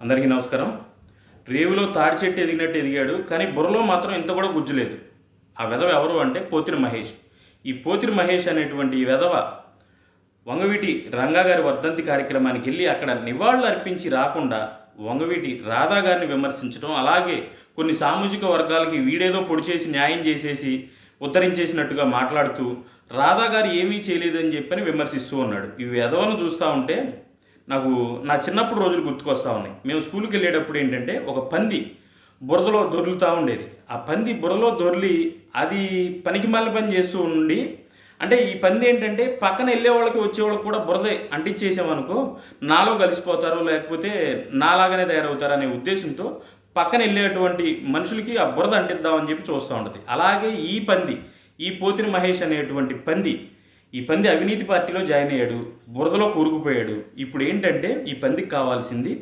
అందరికీ నమస్కారం. రేవులో తాడి చెట్టు ఎదిగినట్టు ఎదిగాడు కానీ బుర్రలో మాత్రం ఇంత కూడా గుజ్జులేదు ఆ వెధవ ఎవరు అంటే పోతిరి మహేష్. ఈ పోతిరి మహేష్ అనేటువంటి ఈ వెధవ వంగవీటి రంగా గారి వర్ధంతి కార్యక్రమానికి వెళ్ళి అక్కడ నివాళులు అర్పించి రాకుండా వంగవీటి రాధా గారిని విమర్శించడం అలాగే కొన్ని సామాజిక వర్గాలకి వీడేదో పొడి చేసి న్యాయం చేసేసి ఉద్ధరించేసినట్టుగా మాట్లాడుతూ రాధా గారు ఏమీ చేయలేదని చెప్పని విమర్శిస్తూ ఉన్నాడు. ఈ వెధవను చూస్తూ ఉంటే నాకు నా చిన్నప్పుడు రోజులు గుర్తుకొస్తా ఉన్నాయి. మేము స్కూల్కి వెళ్ళేటప్పుడు ఏంటంటే ఒక పంది బురదలో దొర్లుతూ ఉండేది. ఆ పంది బురదలో దొర్లి అది పనికి పని చేస్తూ ఉండి అంటే ఈ పంది ఏంటంటే పక్కన వెళ్ళే వాళ్ళకి వచ్చే వాళ్ళకి కూడా బురదే అంటించేసామనుకో నాలో కలిసిపోతారు లేకపోతే నాలాగానే తయారవుతారు అనే ఉద్దేశంతో పక్కన వెళ్ళేటువంటి మనుషులకి ఆ బురద అంటిద్దామని చెప్పి చూస్తూ ఉంటుంది. అలాగే ఈ పంది ఈ పోతిరి మహేష్ అనేటువంటి పంది ఈ పంది అవినీతి పార్టీలో జాయిన్ అయ్యాడు బురదలో కూరుకుపోయాడు. ఇప్పుడు ఏంటంటే ఈ పందికి కావాల్సింది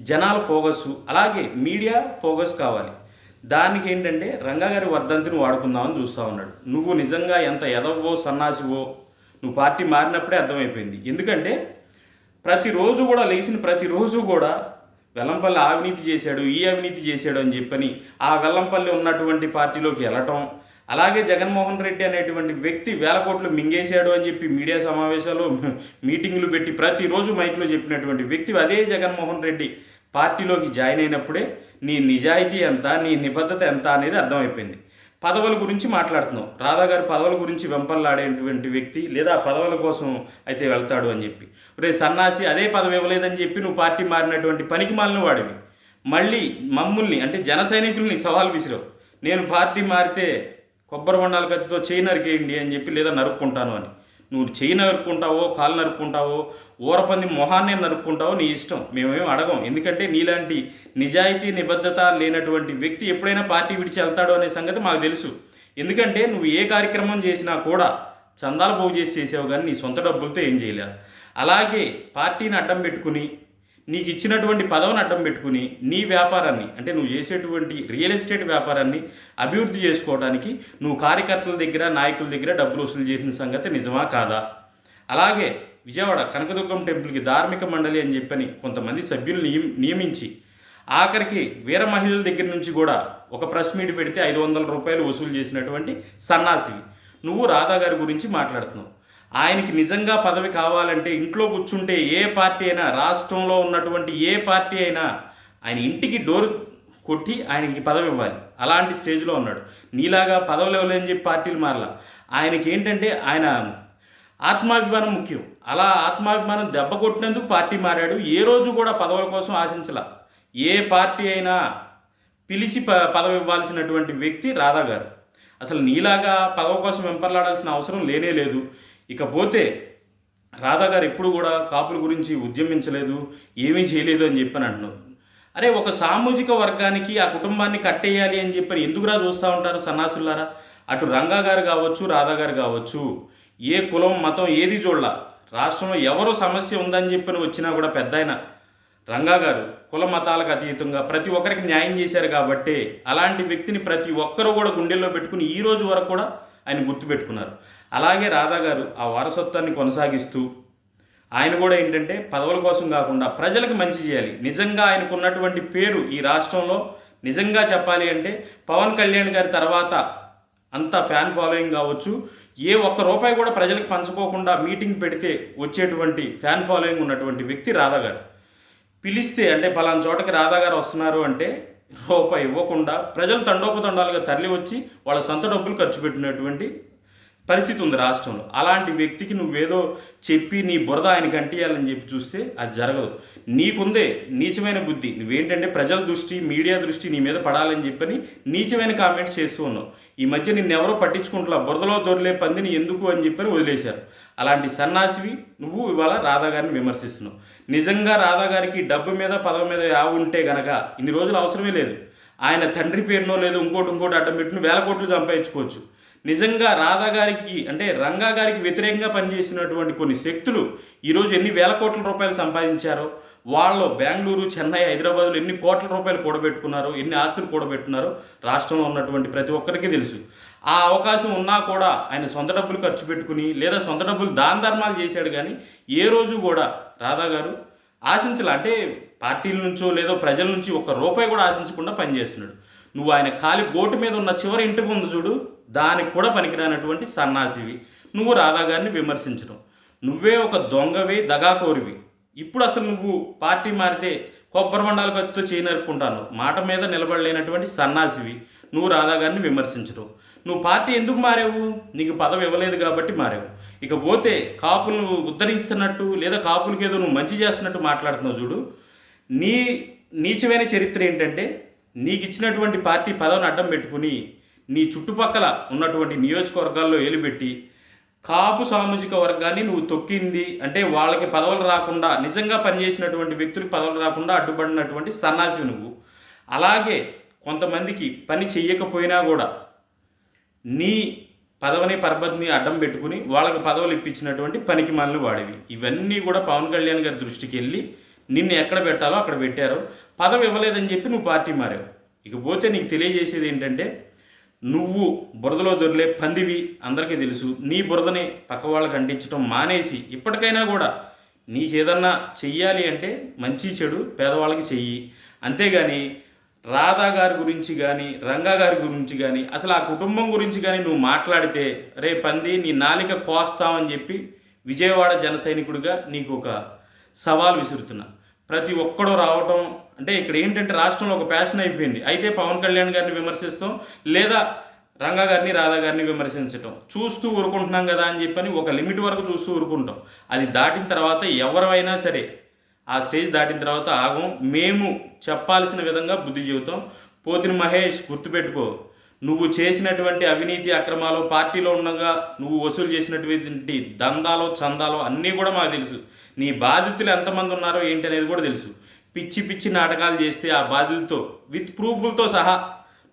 జనాల ఫోకస్ అలాగే మీడియా ఫోకస్ కావాలి. దానికి ఏంటంటే రంగాగారి వర్ధంతిని వాడుకుందామని చూస్తూ ఉన్నాడు. నువ్వు నిజంగా ఎంత ఎదవో సన్నాసివో నువ్వు పార్టీ మారినప్పుడే అర్థమైపోయింది. ఎందుకంటే ప్రతిరోజు కూడా లేచిన ప్రతిరోజు కూడా వెల్లంపల్లి అవినీతి చేశాడు ఈ అవినీతి చేశాడు అని చెప్పని ఆ వెల్లంపల్లి ఉన్నటువంటి పార్టీలోకి వెళ్ళటం అలాగే జగన్మోహన్ రెడ్డి అనేటువంటి వ్యక్తి వేల కోట్లు మింగేశాడు అని చెప్పి మీడియా సమావేశాలు మీటింగులు పెట్టి ప్రతిరోజు మైక్లో చెప్పినటువంటి వ్యక్తి అదే జగన్మోహన్ రెడ్డి పార్టీలోకి జాయిన్ అయినప్పుడే నీ నిజాయితీ ఎంత నీ నిబద్ధత ఎంత అనేది అర్థమైపోయింది. పదవుల గురించి మాట్లాడుతున్నావు రాధా గారు పదవుల గురించి వెంపల్లాడేటువంటి వ్యక్తి లేదా పదవుల కోసం అయితే వెళ్తాడు అని చెప్పి. రే సన్నాసి అదే పదవి ఇవ్వలేదని చెప్పి నువ్వు పార్టీ మారినటువంటి పనికి మాలిన వాడివి. మళ్ళీ మమ్ముల్ని అంటే జన సైనికుల్ని సవాల్ విసిరావు. నేను పార్టీ మారితే కొబ్బరి బొండాల కత్తితో చేయి నరికేయండి అని చెప్పి లేదా నరుక్కుంటాను అని. నువ్వు చేయి నరుక్కుంటావో కాలు నరుక్కుంటావో ఊరపంది మొహాన్నే నరుక్కుంటావో నీ ఇష్టం. మేమేం అడగం. ఎందుకంటే నీలాంటి నిజాయితీ నిబద్ధత లేనటువంటి వ్యక్తి ఎప్పుడైనా పార్టీ విడిచి వెళ్తాడో అనే సంగతి మాకు తెలుసు. ఎందుకంటే నువ్వు ఏ కార్యక్రమం చేసినా కూడా చందాలు పోగు చేసి చేసావు కానీ నీ సొంత డబ్బులతో ఏం చేయలేదు అలాగే పార్టీని అడ్డం పెట్టుకుని నీకు ఇచ్చినటువంటి పదవిని అడ్డం పెట్టుకుని నీ వ్యాపారాన్ని అంటే నువ్వు చేసేటువంటి రియల్ ఎస్టేట్ వ్యాపారాన్ని అభివృద్ధి చేసుకోవడానికి నువ్వు కార్యకర్తల దగ్గర నాయకుల దగ్గర డబ్బులు వసూలు చేసిన సంగతి నిజమా కాదా? అలాగే విజయవాడ కనకదుర్గం టెంపుల్కి ధార్మిక మండలి అని చెప్పని కొంతమంది సభ్యులు నియమ నియమించి ఆఖరికి వీర మహిళల దగ్గర నుంచి కూడా ఒక ప్రెస్ మీట్ పెడితే ఐదు వందల రూపాయలు వసూలు చేసినటువంటి సన్నాసి నువ్వు రాధా గారి గురించి మాట్లాడుతున్నావు. ఆయనకి నిజంగా పదవి కావాలంటే ఇంట్లో కూర్చుంటే ఏ పార్టీ అయినా రాష్ట్రంలో ఉన్నటువంటి ఏ పార్టీ అయినా ఆయన ఇంటికి డోర్ కొట్టి ఆయనకి పదవి ఇవ్వాలి. అలాంటి స్టేజ్లో ఉన్నాడు. నీలాగా పదవులు ఇవ్వలేని చెప్పి పార్టీలు మారలా. ఆయనకి ఏంటంటే ఆయన ఆత్మాభిమానం ముఖ్యం. అలా ఆత్మాభిమానం దెబ్బ కొట్టినందుకు పార్టీ మారాడు. ఏ రోజు కూడా పదవుల కోసం ఆశించలా. ఏ పార్టీ అయినా పిలిచి ప పదవి ఇవ్వాల్సినటువంటి వ్యక్తి రాధా గారు. అసలు నీలాగా పదవి కోసం వెంపర్లాడాల్సిన అవసరం లేనే లేదు. ఇకపోతే రాధా గారు ఎప్పుడు కూడా కాపుల గురించి ఉద్యమించలేదు ఏమీ చేయలేదు అని చెప్పని అంటున్నాడు అరే ఒక సామాజిక వర్గానికి ఆ కుటుంబాన్ని కట్టేయాలి అని చెప్పని ఎందుకురా చూస్తూ ఉంటారు సన్నాసులారా? అటు రంగా గారు కావచ్చు రాధా గారు కావచ్చు ఏ కులం మతం ఏది చూడాల రాష్ట్రంలో ఎవరు సమస్య ఉందని చెప్పని వచ్చినా కూడా పెద్ద ఆయన. రంగా గారు కుల మతాలకు అతీతంగా ప్రతి ఒక్కరికి న్యాయం చేశారు కాబట్టి అలాంటి వ్యక్తిని ప్రతి ఒక్కరూ కూడా గుండెల్లో పెట్టుకుని ఈ రోజు వరకు కూడా ఆయన గుర్తుపెట్టుకున్నారు. అలాగే రాధా గారు ఆ వారసత్వాన్ని కొనసాగిస్తూ ఆయన కూడా ఏంటంటే పదవుల కోసం కాకుండా ప్రజలకు మంచి చేయాలి. నిజంగా ఆయనకు ఉన్నటువంటి పేరు ఈ రాష్ట్రంలో నిజంగా చెప్పాలి అంటే పవన్ కళ్యాణ్ గారి తర్వాత అంత ఫ్యాన్ ఫాలోయింగ్ కావచ్చు. ఏ ఒక్క రూపాయి కూడా ప్రజలకు పంచుకోకుండా మీటింగ్ పెడితే వచ్చేటువంటి ఫ్యాన్ ఫాలోయింగ్ ఉన్నటువంటి వ్యక్తి రాధా గారు. పిలిస్తే అంటే పలానా చోటకి రాధా గారు వస్తున్నారు అంటే రూపాయి ఇవ్వకుండా ప్రజలు తండోపతండాలుగా తరలి వచ్చి వాళ్ళ సొంత డబ్బులు ఖర్చు పెట్టినటువంటి పరిస్థితి ఉంది రాష్ట్రంలో. అలాంటి వ్యక్తికి నువ్వేదో చెప్పి నీ బురద ఆయనకి అంటియాలని చెప్పి చూస్తే అది జరగదు. నీకుందే నీచమైన బుద్ధి. నువ్వేంటంటే ప్రజల దృష్టి మీడియా దృష్టి నీ మీద పడాలని చెప్పని నీచమైన కామెంట్స్ చేస్తూ ఉన్నావు. ఈ మధ్య నిన్నెవరో పట్టించుకుంటున్నా బురదలో దొరలే పందిని ఎందుకు అని చెప్పని వదిలేశారు. అలాంటి సన్నాసివి నువ్వు ఇవాళ రాధా గారిని విమర్శిస్తున్నావు. నిజంగా రాధా గారికి డబ్బు మీద పదవి మీద యావ ఉంటే గనక ఇన్ని రోజులు అవసరమే లేదు. ఆయన తండ్రి పేరునో లేదు ఇంకోటి ఇంకోటి అడ్డం పెట్టిన వేల కోట్లు సంపాదించుకోవచ్చు. నిజంగా రాధా గారికి అంటే రంగా గారికి వ్యతిరేకంగా పనిచేసినటువంటి కొన్ని శక్తులు ఈరోజు ఎన్ని వేల కోట్ల రూపాయలు సంపాదించారో వాళ్ళు బెంగళూరు చెన్నై హైదరాబాద్లో ఎన్ని కోట్ల రూపాయలు కూడబెట్టుకున్నారో ఎన్ని ఆస్తులు కూడబెట్టుకున్నారో రాష్ట్రంలో ఉన్నటువంటి ప్రతి ఒక్కరికి తెలుసు. ఆ అవకాశం ఉన్నా కూడా ఆయన సొంత డబ్బులు ఖర్చు పెట్టుకుని లేదా సొంత డబ్బులు దాన ధర్మాలు చేశాడు కానీ ఏ రోజు కూడా రాధా గారు ఆశించాల. అంటే పార్టీల నుంచో లేదో ప్రజల నుంచి ఒక్క రూపాయి కూడా ఆశించకుండా పనిచేస్తున్నాడు. నువ్వు ఆయన కాలి గోటు మీద ఉన్న చివరి ఇంటికి ఉంది చూడు దానికి కూడా పనికిరానటువంటి సన్నాసివి. నువ్వు రాధాగారిని విమర్శించడం నువ్వే ఒక దొంగవి దగాకోరివి. ఇప్పుడు అసలు నువ్వు పార్టీ మారితే కొబ్బరి మండాల కత్తితో చేయనరుకుంటాను. మాట మీద నిలబడలేనటువంటి సన్నాసివి. నువ్వు రాధాగారిని విమర్శించడం నువ్వు పార్టీ ఎందుకు మారావు? నీకు పదవి ఇవ్వలేదు కాబట్టి మారావు. ఇక పోతే కాపులను ఉద్ధరించినట్టు లేదా కాపులకి ఏదో నువ్వు మంచి చేస్తున్నట్టు మాట్లాడుతున్నావు చూడు. నీ నీచమైన చరిత్ర ఏంటంటే నీకు ఇచ్చినటువంటి పార్టీ పదవిని అడ్డం పెట్టుకుని నీ చుట్టుపక్కల ఉన్నటువంటి నియోజకవర్గాల్లో ఏలుపెట్టి కాపు సామాజిక వర్గాన్ని నువ్వు తొక్కింది అంటే వాళ్ళకి పదవులు రాకుండా నిజంగా పనిచేసినటువంటి వ్యక్తులకు పదవులు రాకుండా అడ్డుపడినటువంటి సన్నాసి నువ్వు. అలాగే కొంతమందికి పని చెయ్యకపోయినా కూడా నీ పదవిని పరపతిని అడ్డం పెట్టుకుని వాళ్ళకి పదవులు ఇప్పించినటువంటి పనికి మాలిన వాడివి. ఇవన్నీ కూడా పవన్ కళ్యాణ్ గారి దృష్టికి వెళ్ళి నిన్ను ఎక్కడ పెట్టాలో అక్కడ పెట్టారు. పదవి ఇవ్వలేదని చెప్పి నువ్వు పార్టీ మారావు. ఇకపోతే నీకు తెలియజేసేది ఏంటంటే నువ్వు బురదలో దొరిలే పందివి అందరికీ తెలుసు. నీ బురదని పక్క వాళ్ళకి అంటించడం మానేసి ఇప్పటికైనా కూడా నీకేదన్నా చెయ్యాలి అంటే మంచి చెడు పేదవాళ్ళకి చెయ్యి. అంతేగాని రాధా గారి గురించి కానీ రంగా గారి గురించి కానీ అసలు ఆ కుటుంబం గురించి కానీ నువ్వు మాట్లాడితే రే పంది నీ నాలిక కోస్తామని చెప్పి విజయవాడ జన సైనికుడిగా నీకు ఒక సవాల్ విసురుతున్నా. ప్రతి ఒక్కడు రావటం అంటే ఇక్కడ ఏంటంటే రాష్ట్రంలో ఒక ప్యాషన్ అయిపోయింది. అయితే పవన్ కళ్యాణ్ గారిని విమర్శిస్తాం లేదా రంగా గారిని రాధా గారిని విమర్శించటం. చూస్తూ ఊరుకుంటున్నాం కదా అని చెప్పని ఒక లిమిట్ వరకు చూస్తూ ఊరుకుంటాం. అది దాటిన తర్వాత ఎవరైనా సరే ఆ స్టేజ్ దాటిన తర్వాత ఆగం. మేము చెప్పాల్సిన విధంగా బుద్ధి చెబుతాం. పోతిన మహేష్ గుర్తుపెట్టుకో నువ్వు చేసినటువంటి అవినీతి అక్రమాలు పార్టీలో ఉండగా నువ్వు వసూలు చేసినటువంటి దందాలో చందాలో అన్నీ కూడా మాకు తెలుసు. నీ బాధితులు ఎంతమంది ఉన్నారో ఏంటి అనేది కూడా తెలుసు. పిచ్చి పిచ్చి నాటకాలు చేస్తే ఆ బాధ్యులతో విత్ ప్రూఫ్లతో సహా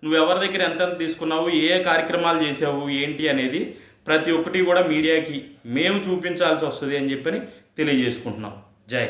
నువ్వు ఎవరి దగ్గర ఎంతెంత తీసుకున్నావు ఏ కార్యక్రమాలు చేసావు ఏంటి అనేది ప్రతి ఒక్కటి కూడా మీడియాకి మేము చూపించాల్సి వస్తుంది అని చెప్పని తెలియజేసుకుంటున్నాం. జై